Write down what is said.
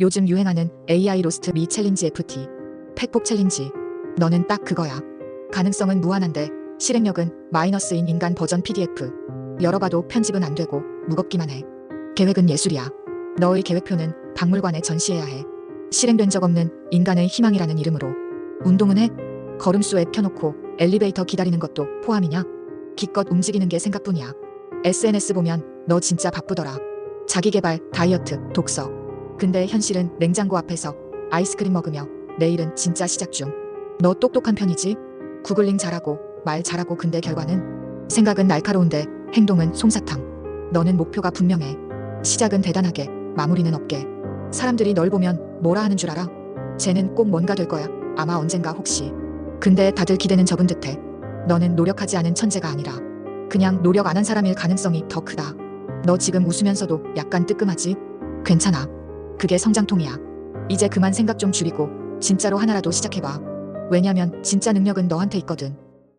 요즘 유행하는 AI 로스트 미 챌린지 FT. 팩폭 챌린지. 너는 딱 그거야. 가능성은 무한한데 실행력은 마이너스인 인간 버전 PDF. 열어봐도 편집은 안 되고 무겁기만 해. 계획은 예술이야. 너의 계획표는 박물관에 전시해야 해. 실행된 적 없는 인간의 희망이라는 이름으로. 운동은 해? 걸음수 앱 켜놓고 엘리베이터 기다리는 것도 포함이냐? 기껏 움직이는 게 생각뿐이야. SNS 보면 너 진짜 바쁘더라. 자기개발, 다이어트, 독서. 근데 현실은 냉장고 앞에서 아이스크림 먹으며 내일은 진짜 시작 중. 너 똑똑한 편이지? 구글링 잘하고 말 잘하고 근데 결과는 생각은 날카로운데 행동은 솜사탕. 너는 목표가 분명해. 시작은 대단하게, 마무리는 없게. 사람들이 널 보면 뭐라 하는 줄 알아? 쟤는 꼭 뭔가 될 거야. 아마 언젠가 혹시. 근데 다들 기대는 적은 듯해. 너는 노력하지 않은 천재가 아니라 그냥 노력 안 한 사람일 가능성이 더 크다. 너 지금 웃으면서도 약간 뜨끔하지? 괜찮아. 그게 성장통이야. 이제 그만 생각 좀 줄이고 진짜로 하나라도 시작해봐. 왜냐면 진짜 능력은 너한테 있거든.